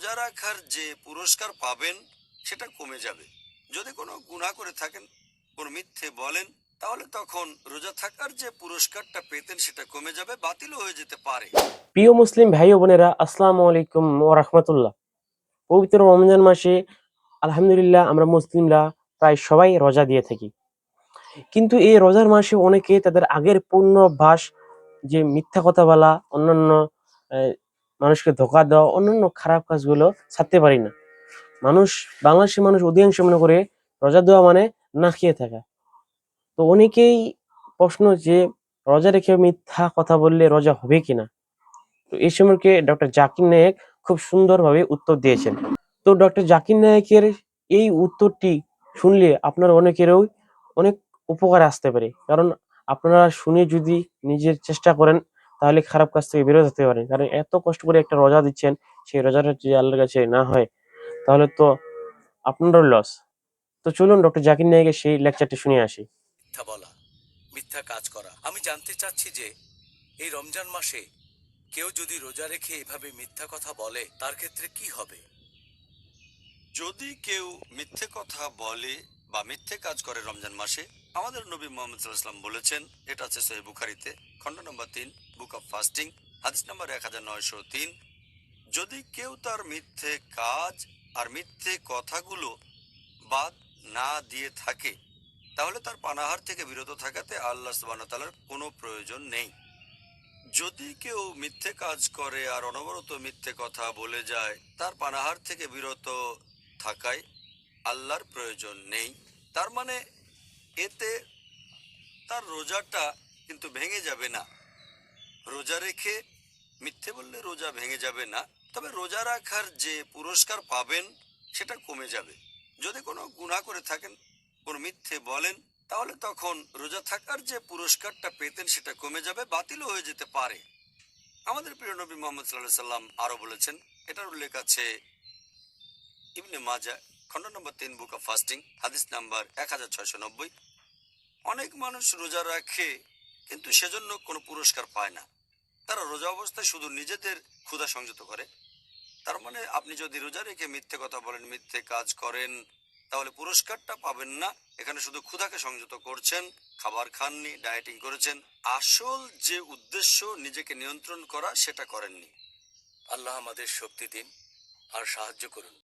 রোজা রাখার যে পুরস্কার পাবেন, সেটা কমে যাবে। যদি কোনো গুনাহ করে থাকেন, কোনো মিথ্যে বলেন, তাহলে তখন রোজা থাকার যে পুরস্কারটা পেতেন, সেটা কমে যাবে, বাতিলও হয়ে যেতে পারে। প্রিয় মুসলিম ভাই বোনেরা, আসসালামু আলাইকুম ও রাহমাতুল্লাহ। পবিত্র রমজান মাসে, আলহামদুলিল্লাহ, আমরা মুসলিমরা প্রায় সবাই রোজা দিয়ে থাকি। কিন্তু এই রোজার মাসে অনেকে তাদের আগের পূর্ণ অভ্যাস, যে মিথ্যা কথা বলা, অন্যান্য মানুষকে ধোকা দেওয়া, অন্যান্য খারাপ কাজগুলো ছাড়তে পারি না। মানুষ, বাংলাদেশের মানুষ অধিকাংশ মনে করে রোজা দেওয়া মানে না খেয়ে থাকা। তো অনেকেই প্রশ্ন যে, রোজা রেখে মিথ্যা কথা বললে রোজা হবে কিনা? তো এই সম্পর্কে ডক্টর জাকির নায়েক খুব সুন্দরভাবে উত্তর দিয়েছেন। তো ডক্টর জাকির নায়েকের এই উত্তরটি শুনলে আপনার অনেকেরও অনেক উপকার আসতে পারে। কারণ আপনারা শুনে যদি নিজের চেষ্টা করেন তাহলে খারাপ কাজ থেকে বিরত হতে পারেন কারণ এত কষ্ট করে একটা রোজা দিচ্ছেন সেই রোজাটা যদি আল্লাহর কাছে না হয় তাহলে তো আপনারও লস তো চলুন ডক্টর জাকির নায়েকের সেই লেকচারটি শুনে আসি। মিথ্যা বলা মিথ্যা কাজ করা। আমি জানতে চাচ্ছি যে এই রমজান মাসে কেউ যদি রোজা রেখে এভাবে মিথ্যা কথা বলে তার ক্ষেত্রে কি হবে? যদি কেউ মিথ্যে কথা বলে বা মিথ্যে কাজ করে রমজান মাসে, আমাদের নবী মোহাম্মদ সাল্লাহাম বলেছেন, এটা আছে সহি বুখারিতে, খণ্ড নম্বর তিন, বুক অফ ফাস্টিং, হাদিস নম্বর এক হাজার নয়শো তিন। যদি কেউ তার মিথ্যে কাজ আর মিথ্যে কথাগুলো বাদ না দিয়ে থাকে, তাহলে তার পানাহার থেকে বিরত থাকাতে আল্লাহ সুবাহতালার কোনো প্রয়োজন নেই। যদি কেউ মিথ্যে কাজ করে আর অনবরত মিথ্যে কথা বলে যায়, তার পানাহার থেকে বিরত থাকায় আল্লাহর প্রয়োজন নেই, তার মানে এতে তার রোজাটা কিন্তু ভেঙে যাবে না। রোজা রেখে মিথ্যে বললে রোজা ভেঙে যাবে না, তবে রোজা রাখার যে পুরস্কার পাবেন, সেটা কমে যাবে। যদি কোনো গুনাহ করে থাকেন, কোনো মিথ্যে বলেন, তাহলে তখন রোজা থাকার যে পুরস্কারটা পেতেন, সেটা কমে যাবে, বাতিলও হয়ে যেতে পারে। আমাদের প্রিয় নবী মোহাম্মদ সাল্লাহ সাল্লাম আরও বলেছেন, এটার উল্লেখ আছে ইবনে মাজা খণ্ড নম্বর তিন বুক অফ ফাস্টিং হাদিস নাম্বার এক হাজার নব্বই। অনেক মানুষ রোজা রাখে, কিন্তু সেজন্য কোনো পুরস্কার পায় না। তারা রোজা অবস্থায় শুধু নিজেদের ক্ষুধা সংযত করে। তার মানে আপনি যদি রোজা রেখে মিথ্যে কথা বলেন, মিথ্যে কাজ করেন, তাহলে পুরস্কারটা পাবেন না। এখানে শুধু ক্ষুধাকে সংযত করছেন, খাবার খাননি ডায়েটিং করেছেন। আসল যে উদ্দেশ্য নিজেকে নিয়ন্ত্রণ করা, সেটা করেননি। আল্লাহ আমাদের শক্তি দিন আর সাহায্য করুন।